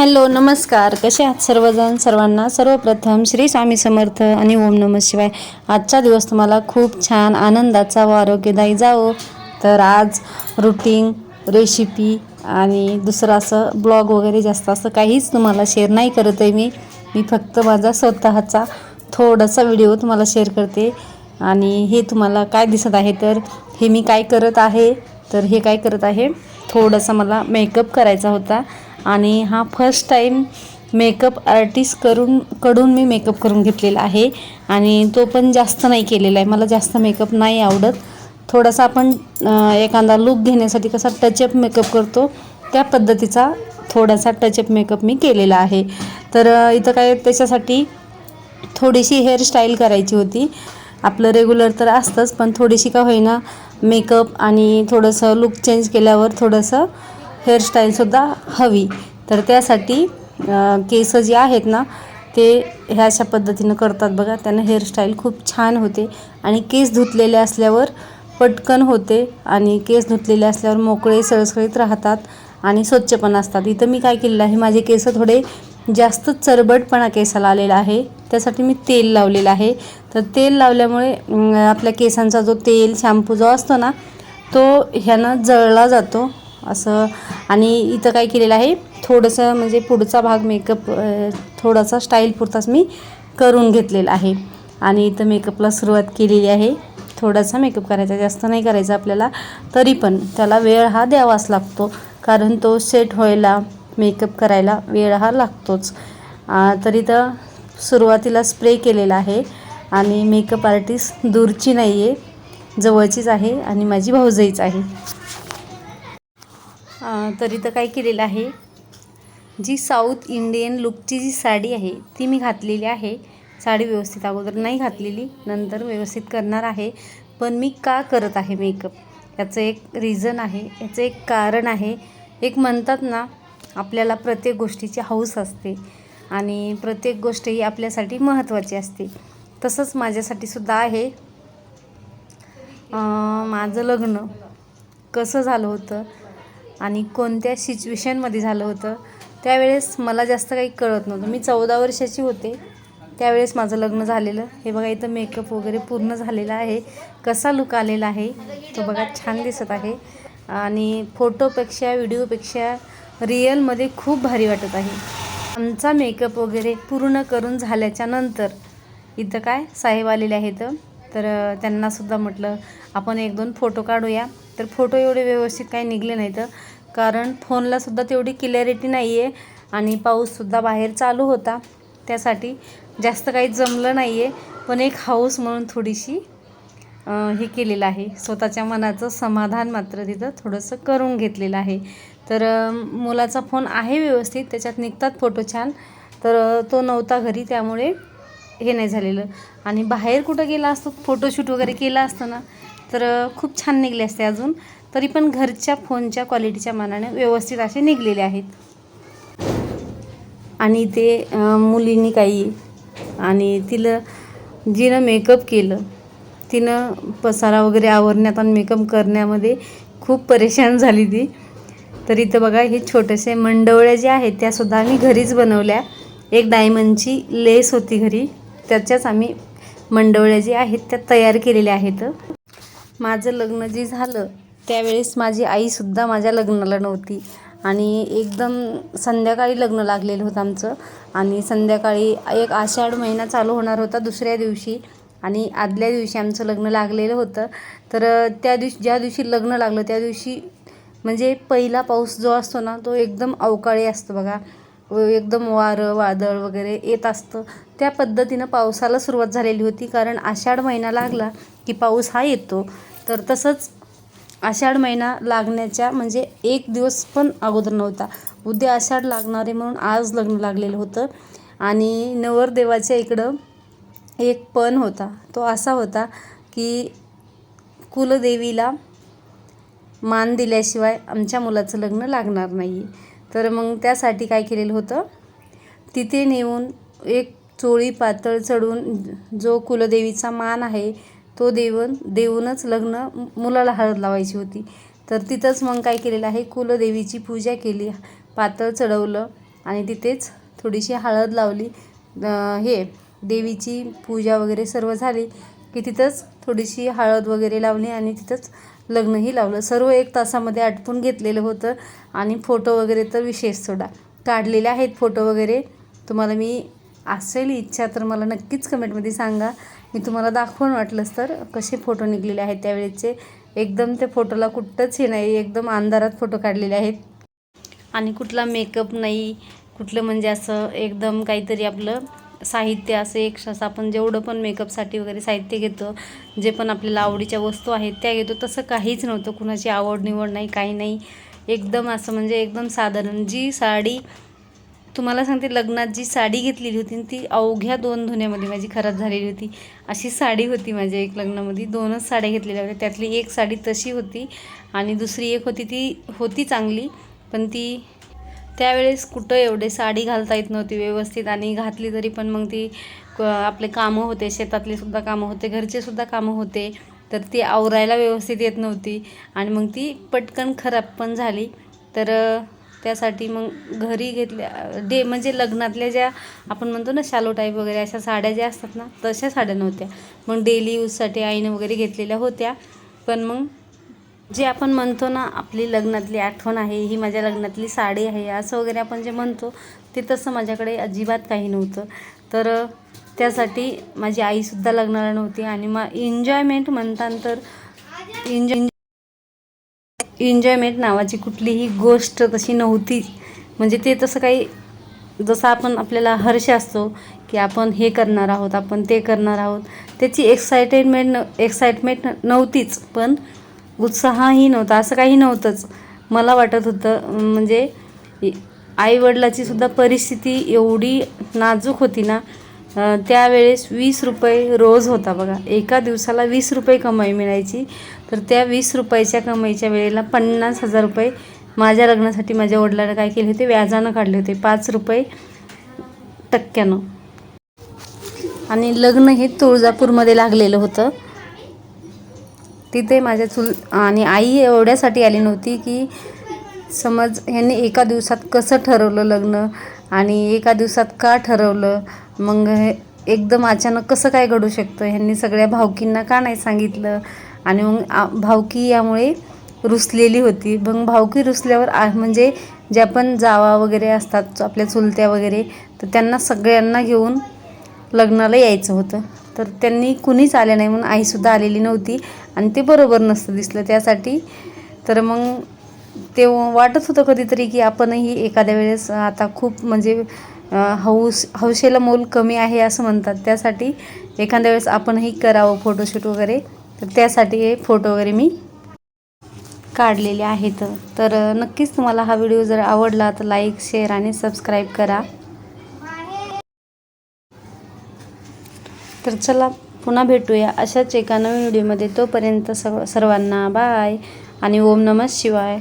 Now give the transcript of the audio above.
Hello नमस्कार. कसे आहात सर्वजण? सर्वांना सर्वप्रथम श्री स्वामी समर्थ आणि ओम नम शिवाय. आजचा दिवस तुम्हाला खूप छान आनंदाचा व आरोग्यदायी जावो. तर आज रुटीन रेसिपी आणि दुसरं असं ब्लॉग वगैरे जास्त असं काहीच तुम्हाला शेअर नाही करत आहे मी. मी फक्त माझा स्वतःचा थोडासा व्हिडिओ तुम्हाला शेअर करते. आणि हे तुम्हाला काय दिसत आहे तर हे मी काय करत आहे? तर हे काय करत आहे? थोडंसं मला मेकअप करायचा होता. आणि हा फर्स्ट टाईम मेकअप आर्टिस्ट करून कडून मी मेकअप करून घेतलेला आहे. आणि तो पण जास्त नाही केलेला आहे. मला जास्त मेकअप नाही आवडत. थोडासा आपण एखादा लुक घेण्यासाठी कसा टचअप मेकअप करतो त्या पद्धतीचा थोडासा टचअप मेकअप मी केलेला आहे. तर इथं काय त्याच्यासाठी थोडीशी हेअरस्टाईल करायची होती. आपलं रेग्युलर तर असतंच पण थोडीशी का होईना मेकअप आणि थोडंसं लुक चेंज केल्यावर थोडंसं हेअरस्टाईलसुद्धा हवी. तर त्यासाठी केस जे आहेत ना ते ह्या अशा पद्धतीनं करतात बघा. त्यानं हेअरस्टाईल खूप छान होते. आणि केस धुतलेले असल्यावर पटकन होते आणि केस धुतलेले असल्यावर मोकळे सळसळीत राहतात आणि स्वच्छ पण असतात. इथं मी काय केलेलं आहे माझे केस थोडे जास्त चरबटपणा केसाला आलेला आहे. त्यासाठी मी तेल लावलेलं आहे. तर तेल लावल्यामुळे आपल्या केसांचा जो तेल शॅम्पू जो असतो ना तो ह्यानं जळला जातो. असं. आणि इथं काय केलेलं आहे थोडंसं म्हणजे पुढचा भाग मेकअप थोडासा स्टाईल पुरताच मी करून घेतलेला आहे. आणि इथं मेकअपला सुरुवात केलेली आहे. थोडासा मेकअप करायचा जास्त नाही करायचा आपल्याला तरी पण त्याला वेळ हा द्यावाच लागतो. कारण तो सेट व्हायला मेकअप करायला वेळ हा लागतोच. तरी तर सुरुवातीला स्प्रे केलेला आहे. आणि मेकअप आर्टिस्ट दूरची नाही आहे जवळचीच आहे आणि माझी भाऊजाईच आहे. तर इथं काय केलेलं आहे. जी साऊथ इंडियन लुकची जी साडी आहे ती मी घातलेली आहे. साडी व्यवस्थित अगोदर नाही घातलेली नंतर व्यवस्थित करणार आहे. पण मी का करत आहे मेकअप याचं एक रिझन आहे याचं एक कारण आहे. एक म्हणतात ना आपल्याला प्रत्येक गोष्टीची हौस असते. आणि प्रत्येक गोष्ट ही आपल्यासाठी महत्त्वाची असते. तसंच माझ्यासाठी सुद्धा आहे. माझं लग्न. कसं झालं होतं? आणि कोणत्या सिच्युएशनमध्ये झालं होतं त्यावेळेस मला जास्त काही कळत नव्हतं. मी चौदा वर्षाची होते त्यावेळेस माझं लग्न झालेलं. हे बघा इथं मेकअप वगैरे पूर्ण झालेला आहे. कसा लुक आलेला आहे तो बघा छान दिसत आहे. आणि फोटोपेक्षा व्हिडिओपेक्षा रिअलमध्ये खूप भारी वाटत आहे. आमचा मेकअप वगैरे पूर्ण करून झाल्याच्यानंतर इथं काय साहेब आलेले आहेत. तर त्यांनासुद्धा म्हटलं आपण एक दोन फोटो काढूया. तर फोटो एवढे व्यवस्थित काही निघले तर कारण फोनलासुद्धा तेवढी क्लॅरिटी नाही आहे आणि पाऊससुद्धा बाहेर चालू होता. त्यासाठी जास्त काही जमलं नाही आहे पण एक हाऊस म्हणून थोडीशी हे केलेलं आहे. स्वतःच्या मनाचं समाधान मात्र तिथं थोडंसं करून घेतलेलं आहे. तर मुलाचा फोन आहे व्यवस्थित. त्याच्यात निघतात फोटो छान. तर तो नव्हता घरी त्यामुळे हे नाही झालेलं. आणि बाहेर कुठं गेला असतो? फोटोशूट वगैरे केला असतं ना? तर खूप छान निघले असते अजून. तरी पण घरच्या फोनच्या क्वालिटीच्या मानाने व्यवस्थित असे निघलेले आहेत. आणि ते मुलींनी काही आणि तिला जिनं मेकअप केलं तिनं पसारा वगैरे आवरण्यात आणि मेकअप करण्यामध्ये खूप परेशान झाली ती. तर इथं बघा हे छोटेसे मंडवळ्या ज्या आहेत त्यासुद्धा आम्ही घरीच बनवल्या. एक डायमंडची लेस होती घरी. त्याच्याच आम्ही मंडवळ्या जे आहेत त्या तयार केलेल्या आहेत. माझं लग्न जे झालं त्यावेळेस माझी आईसुद्धा माझ्या लग्नाला नव्हती. आणि एकदम संध्याकाळी लग्न लागलेलं होतं आमचं. आणि संध्याकाळी एक आषाढ महिना चालू होणार होता दुसऱ्या दिवशी. आणि आदल्या दिवशी आमचं लग्न लागलेलं होतं. तर त्या दिवशी ज्या दिवशी लग्न लागलं त्या दिवशी म्हणजे पहिला पाऊस जो असतो ना तो एकदम अवकाळी असतो बघा. व एकदम वारं वादळ वगैरे येत असतं. त्या पद्धतीनं पावसाला सुरुवात झालेली होती. कारण आषाढ महिना लागला की पाऊस हा येतो. तर तसंच आषाढ महिना लागण्याच्या म्हणजे एक दिवस पण अगोदर नव्हता. उद्या आषाढ लागणारे म्हणून आज लग्न लागलेलं होतं. आणि नवरदेवाच्या इकडं एक पण होता. तो असा होता की कुलदेवीला मान दिल्याशिवाय आमच्या मुलाचं लग्न लागणार नाही तर मग त्यासाठी काय केलेलं होतं? तिथे नेऊन एक चोळी पातळ चढून जो कुलदेवीचा मान आहे तो देवन देऊनच लग्न मुलाला हळद लावायची होती. तर तिथंच मग काय केलेलं आहे कुलदेवीची पूजा केली पातळ चढवलं आणि तिथेच थोडीशी हळद लावली. हे देवीची पूजा वगैरे सर्व झाली की तिथंच थोडीशी हळद वगैरे लावली आणि तिथंच लग्नही लावलं. सर्व एक तासामध्ये आटपून घेतलेलं होतं आणि फोटो वगैरे तर विशेष सोडा. काढलेले आहेत फोटो वगैरे. तुम्हाला मी असेल इच्छा तर मला नक्कीच कमेंटमध्ये सांगा. मी तुम्हाला दाखवून वाटलंच तर कसे फोटो निघलेले आहेत त्यावेळेचे. एकदम त्या फोटोला कुठंच हे नाही एकदम अंधारात फोटो काढलेले आहेत. आणि कुठला मेकअप नाही कुठलं म्हणजे असं एकदम काहीतरी आपलं साहित्य असं एक असं आपण जेवढं पण मेकअपसाठी वगैरे साहित्य घेतो जे पण आपल्याला आवडीच्या वस्तू आहेत त्या घेतो तसं काहीच नव्हतं. कुणाची आवड निवड नाही काही नाही. एकदम असं म्हणजे एकदम साधारण जी साडी तुम्हाला सांगते लग्नात जी साडी घेतलेली होती ती अवघ्या दोन धुण्यामध्ये माझी खराब झालेली होती. अशी साडी होती माझ्या एक लग्नामध्ये. दोनच साड्या घेतलेल्या होत्या. त्यातली एक साडी तशी होती आणि दुसरी एक होती ती होती चांगली पण ती त्यावेळेस कुठं एवढे साडी घालता येत नव्हती व्यवस्थित आणि घातली तरी पण मग ती क- आपले कामं होते. शेतातले सुद्धा कामं होते. घरचे सुद्धा कामं होते. तर ती आवरायला व्यवस्थित येत नव्हती आणि मग ती पटकन खराब पण झाली. तर त्यासाठी मग घरी घेतल्या डे म्हणजे लग्नातल्या ज्या आपण म्हणतो ना शालो टाईप वगैरे अशा साड्या ज्या असतात ना तशा साड्या नव्हत्या. मग डेली यूजसाठी आईनं वगैरे घेतलेल्या होत्या. पण मग जे आपण म्हणतो ना आपली लग्नातली आठवण आहे ही माझ्या लग्नातली साडी आहे असं वगैरे आपण जे म्हणतो ते तसं माझ्याकडे अजिबात काही नव्हतं. तर त्यासाठी माझी आईसुद्धा लग्नाला नव्हती आणि मग एन्जॉयमेंट म्हणतान तर एन्जॉय एन्जॉयमेंट नावाची कुठलीही गोष्ट तशी नव्हती. म्हणजे ते तसं काही जसं आपण आपल्याला हर्ष असतो की आपण हे करणार आहोत आपण ते करणार आहोत त्याची एक्साइटेडमेंट न एक्साइटमेंट नव्हतीच. पण उत्साहही नव्हता असं काही नव्हतंच. मला वाटत होतं म्हणजे आईवडिलाची सुद्धा परिस्थिती एवढी नाजूक होती ना त्यावेळेस वीस रुपये रोज होता बघा. एका दिवसाला वीस रुपये कमाई मिळायची. तर त्या वीस रुपयाच्या कमाईच्या वेळेला पन्नास हजार रुपये माझ्या लग्नासाठी माझ्या वडिलांना काय केले होते? व्याजानं काढले होते. पाच रुपये टक्क्यानं. आणि लग्न हे तुळजापूरमध्ये लागलेलं होतं. तिथे माझ्या चुल आणि आई एवढ्यासाठी आली नव्हती की समज ह्यांनी एका दिवसात कसं ठरवलं लग्न? आणि एका दिवसात का ठरवलं? मग हे एकदम अचानक कसं काय घडू शकतं? ह्यांनी सगळ्या भावकींना का नाही सांगितलं? आणि मग आ- भावकी यामुळे रुसलेली होती. मग भावकी रुसल्यावर आ म्हणजे ज्या पण जावा वगैरे असतात आपल्या चुलत्या वगैरे तर त्यांना सगळ्यांना घेऊन लग्नाला यायचं होतं. तर त्यांनी कुणीच आले नाही म्हणून आईसुद्धा आलेली नव्हती आणि ते बरोबर नसतं दिसलं त्यासाठी. तर मग ते वाटत होतं कधीतरी की आपणही एखाद्या वेळेस आता खूप म्हणजे हौस हौशेला मोल कमी आहे असं म्हणतात. त्यासाठी एखाद्या वेळेस आपणही करावं फोटोशूट वगैरे. तर त्यासाठी हे फोटो वगैरे मी काढलेले आहेत. तर नक्कीच तुम्हाला हा व्हिडिओ जर आवडला तर लाईक शेअर आणि सबस्क्राईब करा. तर चला पुन्हा भेटूया अशाच एका नवीन व्हिडिओमध्ये तोपर्यंत सर्व सर्वांना बाय आणि ओम नमः शिवाय.